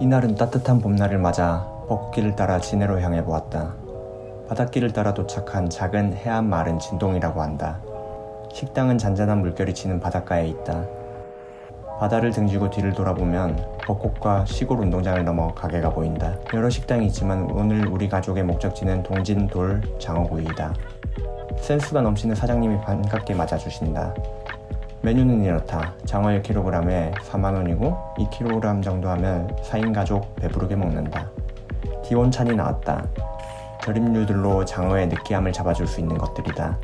이날은 따뜻한 봄날을 맞아 벚꽃길을 따라 진해로 향해 보았다. 바닷길을 따라 도착한 작은 해안 마을은 진동이라고 한다. 식당은 잔잔한 물결이 치는 바닷가에 있다. 바다를 등지고 뒤를 돌아보면 벚꽃과 시골 운동장을 넘어 가게가 보인다. 여러 식당이 있지만 오늘 우리 가족의 목적지는 동진 돌 장어구이이다. 센스가 넘치는 사장님이 반갑게 맞아주신다. 메뉴는 이렇다. 장어 1kg에 4만원이고 2kg 정도 하면 4인 가족 배부르게 먹는다. 기원찬이 나왔다. 절임류들로 장어의 느끼함을 잡아줄 수 있는 것들이다.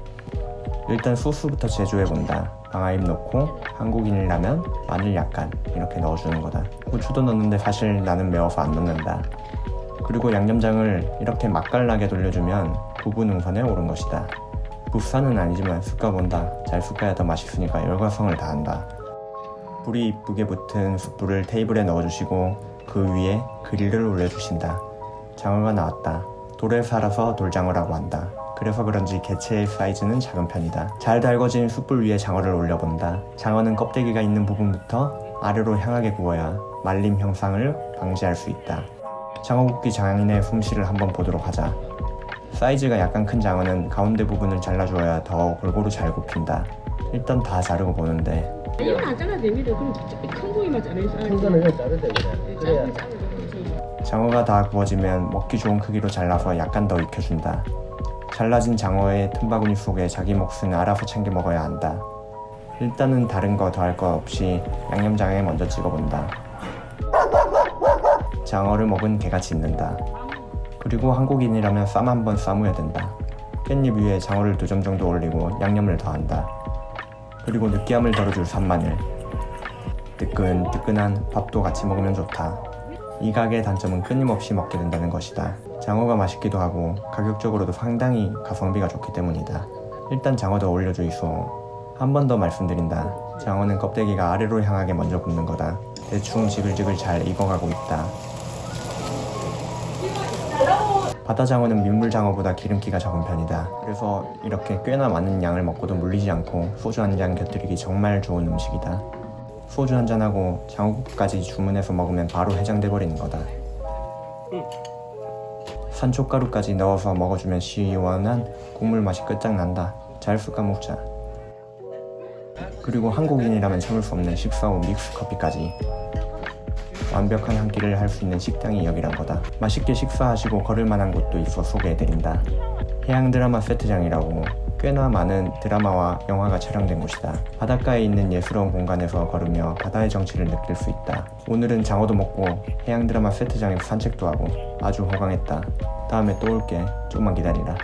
일단 소스부터 제조해본다. 방아잎 넣고 한국인이라면 마늘 약간 이렇게 넣어주는 거다. 고추도 넣는데 사실 나는 매워서 안 넣는다. 그리고 양념장을 이렇게 맛깔나게 돌려주면 부분 응선에 오른 것이다. 부산은 아니지만 숟가본다. 잘 숟가야 더 맛있으니까 열과성을 다한다. 불이 이쁘게 붙은 숯불을 테이블에 넣어주시고 그 위에 그릴을 올려주신다. 장어가 나왔다. 돌에 살아서 돌장어라고 한다. 그래서 그런지 개체의 사이즈는 작은 편이다. 잘 달궈진 숯불 위에 장어를 올려본다. 장어는 껍데기가 있는 부분부터 아래로 향하게 구워야 말림 형상을 방지할 수 있다. 장어 굽기 장인의 솜씨를 한번 보도록 하자. 사이즈가 약간 큰 장어는 가운데 부분을 잘라줘야 더 골고루 잘 굽힌다. 일단 다 자르고 보는데 이건 안 잘라도 됩니다. 그럼 큰 고기만 자르서 큰 거는 자르대 그래. 그래야 작은 작은 거 장어가 다 구워지면 먹기 좋은 크기로 잘라서 약간 더 익혀준다. 잘라진 장어의 틈바구니 속에 자기 몫은 알아서 챙겨 먹어야 한다. 일단은 다른 거 더할 거 없이 양념장에 먼저 찍어본다. 장어를 먹은 개가 짖는다. 그리고 한국인이라면 쌈 한 번 싸무야 된다. 깻잎 위에 장어를 두 점 정도 올리고 양념을 더한다. 그리고 느끼함을 덜어줄 산마늘. 뜨끈뜨끈한 밥도 같이 먹으면 좋다. 이 가게의 단점은 끊임없이 먹게 된다는 것이다. 장어가 맛있기도 하고 가격적으로도 상당히 가성비가 좋기 때문이다. 일단 장어 더 올려주이소. 한 번 더 말씀드린다. 장어는 껍데기가 아래로 향하게 먼저 굽는 거다. 대충 지글지글 잘 익어가고 있다. 바다장어는 민물장어보다 기름기가 적은 편이다. 그래서 이렇게 꽤나 많은 양을 먹고도 물리지 않고 소주 한 잔 곁들이기 정말 좋은 음식이다. 소주 한 잔하고 장어국까지 주문해서 먹으면 바로 해장돼 버리는 거다. 산초가루까지 넣어서 먹어주면 시원한 국물 맛이 끝장난다. 잘 숟가 먹자. 그리고 한국인이라면 참을 수 없는 식사 후 믹스 커피까지. 완벽한 한 끼를 할 수 있는 식당이 여기란 거다. 맛있게 식사하시고 걸을 만한 곳도 있어 소개해드린다. 해양 드라마 세트장이라고 꽤나 많은 드라마와 영화가 촬영된 곳이다. 바닷가에 있는 예스러운 공간에서 걸으며 바다의 정취를 느낄 수 있다. 오늘은 장어도 먹고 해양 드라마 세트장에서 산책도 하고 아주 호강했다. 다음에 또 올게. 조금만 기다리라.